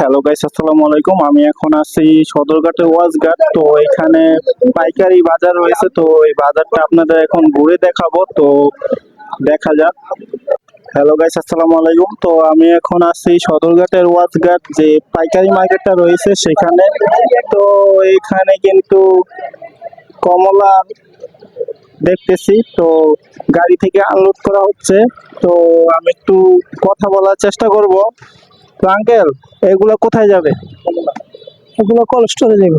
Hello guys, আসসালামু আলাইকুম। আমি এখন আছি সদরঘাটে ওয়াজঘাট। তো এখানে পাইকারি বাজার রয়েছে। তো এই বাজারটা আপনাদের এখন ঘুরে দেখাবো। তো দেখা যাক। হ্যালো গাইস, আসসালামু আলাইকুম। তো আমি এখন আছি সদরঘাটের ওয়াজঘাট, যে পাইকারি মার্কেটটা রয়েছে সেখানে। তো এখানে কিন্তু কমলা দেখতেছি। তো গাড়ি থেকে আনলোড করা হচ্ছে। তো আমি একটু কথা বলার চেষ্টা করব। তো আঙ্কেল এগুলো কোথায় যাবে? এগুলো কোল্ড স্টোরে যাবে।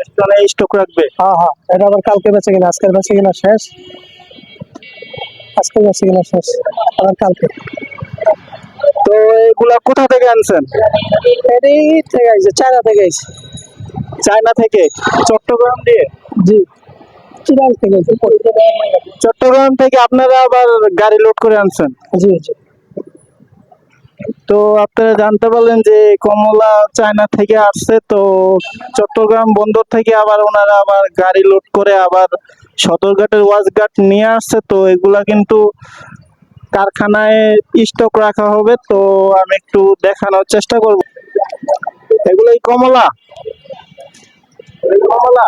রেস্টুরেন্টে স্টক রাখবে? হ্যাঁ হ্যাঁ এটা আবার কালকে বেঁচে কিনা আজকের বেঁচে কিনা শেষ? আজকে বেঁচে কিনা শেষ আবার কালকে। তো এগুলা কোথা থেকে আনছেন? এটাই থেকে আসছে চায়না থেকে আসছে চায়না থেকে? চট্টগ্রাম দিয়ে? জি। চিরাং থেকে চট্টগ্রাম থেকে আপনারা আবার গাড়ি লোড করে আনছেন? জি জি। তো আপনারা জানতে পারলেন যে কমলা চায়না থেকে আসছে তো চট্টগ্রাম বন্দর থেকে আবার ওনারা আবার গাড়ি লোড করে আবার সদরঘাটের ওয়াজঘাট নিয়ে আসছে তো এগুলা কিন্তু কারখানায় স্টক রাখা হবে তো আমি একটু দেখানোর চেষ্টা করব। এগুলোই কমলা? এই কমলা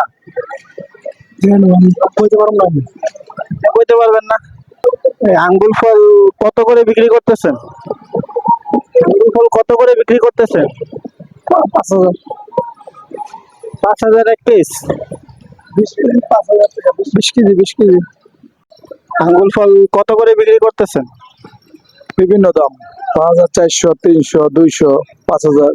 বলতে। পারবেন না? আঙ্গুল ফল কত করে বিক্রি করতেছেন আঙ্গুল ফল কত করে বিক্রি করতেছেন? পাঁচ হাজার। পাঁচ হাজার এক পিস বিশ কেজি পাঁচ হাজার টাকা বিশ কেজি। বিশ কেজি আঙ্গুল ফল কত করে বিক্রি করতেছেন? বিভিন্ন দাম। পাঁচ হাজার চারশো তিনশো দুইশো পাঁচ হাজার।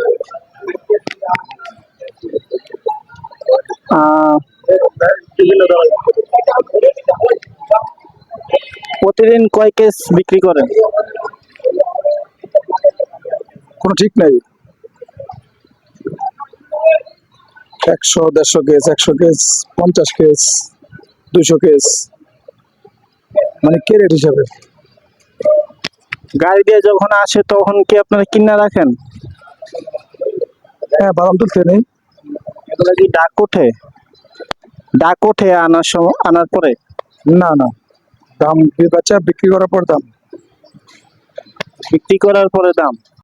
প্রতিদিন কয় কেস বিক্রি করেন? কোনো ঠিক নাই। একশো দেড়শো কেস একশো কেস পঞ্চাশ কেস দুশো কেস মানে ক্যারেট হিসাবে? গাড়ি দিয়ে যখন আসে তখন কি আপনারা কিনা রাখেন? হ্যাঁ বাদাম তুলতে নেই। এগুলো কি ডাক ওঠে? ডাক ওঠে আনার সময় আনার পরে? না না। দাম বাচ্চা বিক্রি করার পর দাম। বিক্রি করার পরে দাম?